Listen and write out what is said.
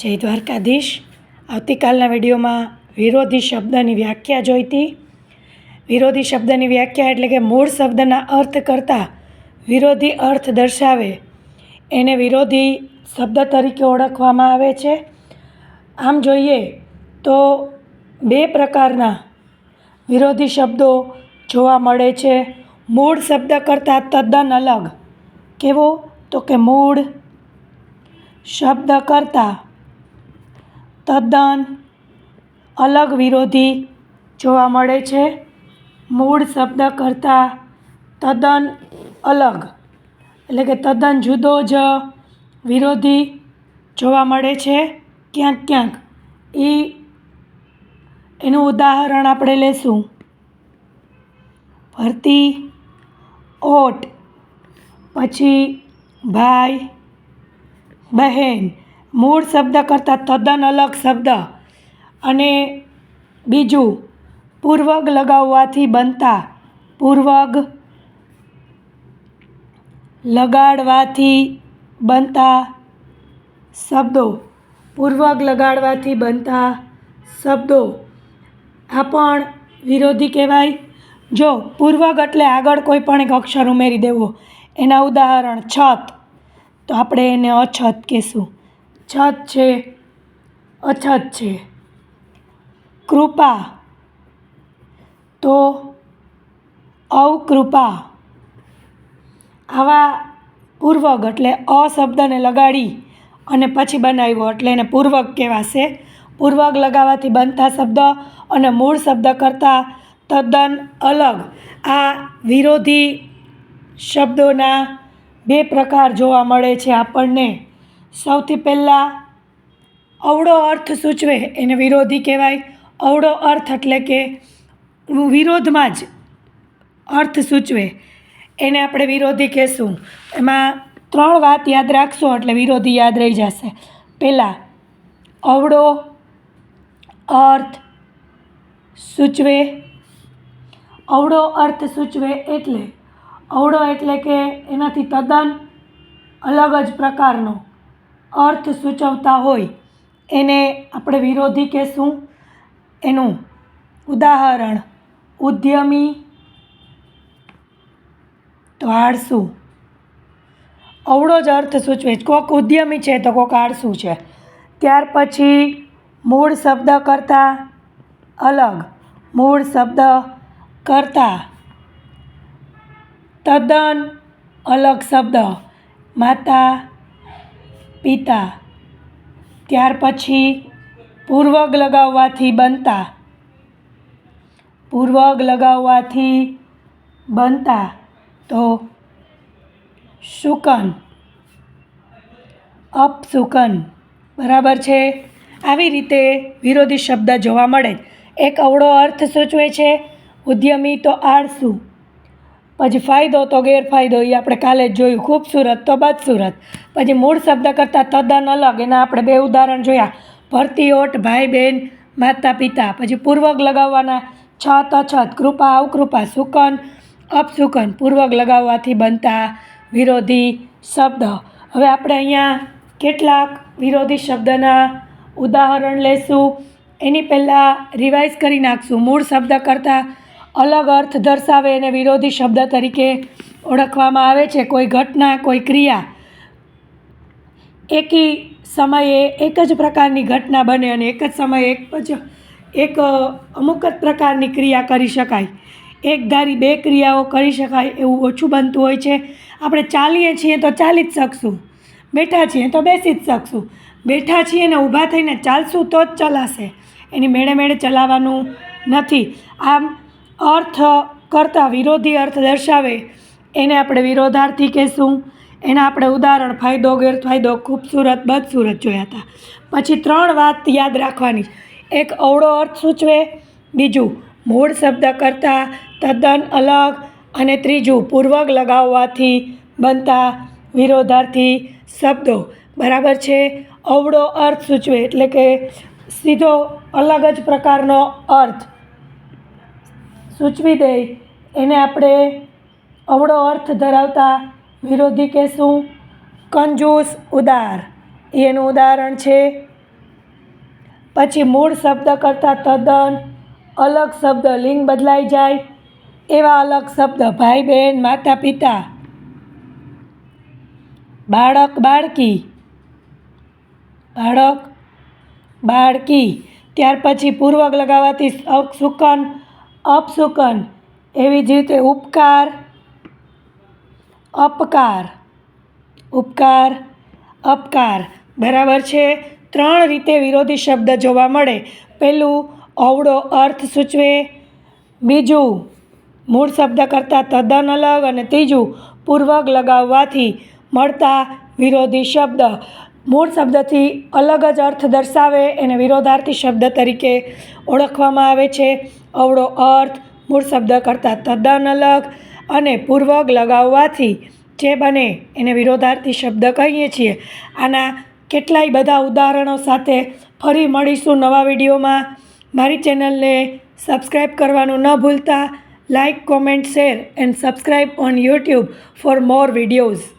જય દ્વારકાધીશ. આવતીકાલના વિડીયોમાં વિરોધી શબ્દની વ્યાખ્યા જોઈતી. વિરોધી શબ્દની વ્યાખ્યા એટલે કે મૂળ શબ્દના અર્થ કરતાં વિરોધી અર્થ દર્શાવે. એને વિરોધી શબ્દ તરીકે ઓળખવામાં આવે છે. આમ જોઈએ તો બે પ્રકારના વિરોધી શબ્દો જોવા મળે છે. મૂળ શબ્દ કરતાં તદ્દન અલગ. કેવો? તો કે મૂળ શબ્દ કરતાં તદ્દન અલગ વિરોધી જોવા મળે છે. મૂળ શબ્દ કરતાં તદ્દન અલગ, એટલે કે તદ્દન જુદો જ વિરોધી જોવા મળે છે. ક્યાંક ક્યાંક એ એનું ઉદાહરણ આપણે લેશું. ભરતી, ઓટ, પછી ભાઈ, બહેન મૂળ શબ્દ કરતાં તદ્દન અલગ શબ્દ અને બીજું પૂર્વગ લગાવવાથી બનતા પૂર્વગ લગાડવાથી બનતા શબ્દો. પૂર્વગ લગાડવાથી બનતા શબ્દો. આ પણ વિરોધી કહેવાય. જો પૂર્વગ એટલે આગળ કોઈ પણ એક અક્ષર ઉમેરી દેવો. એના ઉદાહરણ છત. તો આપણે એને અછત કહેશું. છત છે, અછત છે. કૃપા. તો અવકૃપા. આવા પૂર્વક એટલે અ શબ્દને લગાડી અને પછી બનાવ્યો એટલે એને પૂર્વક કહેવાશે. પૂર્વક લગાવવાથી બનતા શબ્દ અને મૂળ શબ્દ કરતાં તદ્દન અલગ. આ વિરોધી શબ્દોના બે પ્રકાર જોવા મળે છે આપણને. સૌથી પહેલાં અવળો અર્થ સૂચવે, એને વિરોધી કહેવાય. અવળો અર્થ એટલે કે વિરોધમાં જ અર્થ સૂચવે. એને આપણે વિરોધી કહેશું. એમાં ત્રણ વાત યાદ રાખશો એટલે વિરોધી યાદ રહી જશે. પહેલાં, અવળો અર્થ સૂચવે. અવળો અર્થ સૂચવે એટલે, અવળો એટલે કે એનાથી તદ્દન અલગ જ પ્રકારનો. અર્થ સૂચવતા હોય, એને આપણે વિરોધી કહેશું. એનું ઉદાહરણ, ઉદ્યમી તો આળસુ. અવળો જ અર્થ સૂચવે છે. કોક ઉદ્યમી છે તો કોક આળસુ છે. ત્યાર પછી મૂળ શબ્દ કરતાં અલગ. મૂળ શબ્દ કરતાં તદ્દન અલગ શબ્દ. માતા પિતા. ત્યાર પછી પૂર્વગ લગાવવાથી બનતા. પૂર્વગ લગાવવાથી બનતા તો શુકન અપશુકન બરાબર છે? આવી રીતે વિરોધી શબ્દ જોવા મળે. એક અવળો અર્થ સૂચવે છે, ઉદ્યમી તો આળસુ. પછી ફાયદો તો ગેરફાયદો એ આપણે કાલે જ જોયું, ખૂબસૂરત તો બદસૂરત. પછી મૂળ શબ્દ કરતાં તદ્દન અલગ, એના આપણે બે ઉદાહરણ જોયા. ભરતી ઓટ, ભાઈ બહેન માતા પિતા. પછી પૂર્વક લગાવવાના છત, અછત, કૃપા, અવકૃપા, સુકન, અપસુકન પૂર્વક લગાવવાથી બનતા વિરોધી શબ્દ. હવે આપણે અહીંયા કેટલાક વિરોધી શબ્દના ઉદાહરણ લેશું. એની પહેલાં રિવાઇઝ કરી નાખશું. મૂળ શબ્દ કરતાં અલગ અર્થ દર્શાવે એને વિરોધી શબ્દ તરીકે ઓળખવામાં આવે છે. કોઈ ઘટના, કોઈ ક્રિયા એકી સમયે એક જ પ્રકારની ઘટના બને અને એક જ સમયે એક જ, એક, અમુક જ પ્રકારની ક્રિયા કરી શકાય. એક ધારી બે ક્રિયાઓ કરી શકાય એવું ઓછું બનતું હોય છે. આપણે ચાલીએ છીએ તો ચાલી જ શકશું. બેઠા છીએ તો બેસી જ શકશું. બેઠા છીએ ને ઊભા થઈને ચાલશું તો જ ચલાશે. એની મેળે મેળે ચલાવવાનું નથી. આમ અર્થ કરતાં વિરોધી અર્થ દર્શાવે. એને આપણે વિરોધાર્થી કહેશું. એના આપણે ઉદાહરણ ફાયદો, ગેરફાયદો, ખૂબસૂરત, બદસૂરત જોયા હતા. પછી ત્રણ વાત યાદ રાખવાની. એક અવળો અર્થ સૂચવે, બીજું મૂળ શબ્દ કરતાં તદ્દન અલગ અને ત્રીજું પૂર્વક લગાવવાથી બનતા વિરોધાર્થી શબ્દો. બરાબર છે? અવળો અર્થ સૂચવે એટલે કે સીધો અલગ જ પ્રકારનો અર્થ. સૂચવી દે એને આપણે અવળો અર્થ ધરાવતા વિરોધી કહેશું, કંજૂસ ઉદાર. એનું ઉદાહરણ છે. પછી મૂળ શબ્દ કરતાં તદ્દન અલગ શબ્દ લિંગ બદલાઈ જાય, એવા અલગ શબ્દ ભાઈ બહેન, માતા પિતા. બાળક, બાળકી. બાળક, બાળકી. ત્યાર પછી પૂર્વક લગાવવાથી સુકન અપસુકન એવી જ રીતે ઉપકાર, અપકાર. ઉપકાર, અપકાર. બરાબર છે? ત્રણ રીતે વિરોધી શબ્દ જોવા મળે. પહેલું, અવળો અર્થ સૂચવે. બીજું, મૂળ શબ્દ કરતાં તદ્દન અલગ. અને ત્રીજું, પૂર્વક લગાવવાથી મળતા વિરોધી શબ્દ. મૂળ શબ્દથી અલગ જ અર્થ દર્શાવે એને વિરોધાર્થી શબ્દ તરીકે ઓળખવામાં આવે છે. અવળો અર્થ મૂળ શબ્દ કરતાં તદ્દન અલગ અને પૂર્વક લગાવવાથી જે બને એને વિરોધાર્થી શબ્દ કહીએ છીએ. આના કેટલાય બધા ઉદાહરણો સાથે ફરી મળીશું નવા વિડીયોમાં. મારી ચેનલને સબસ્ક્રાઈબ કરવાનું ન ભૂલતા. Like comment, share and subscribe on YouTube for more videos.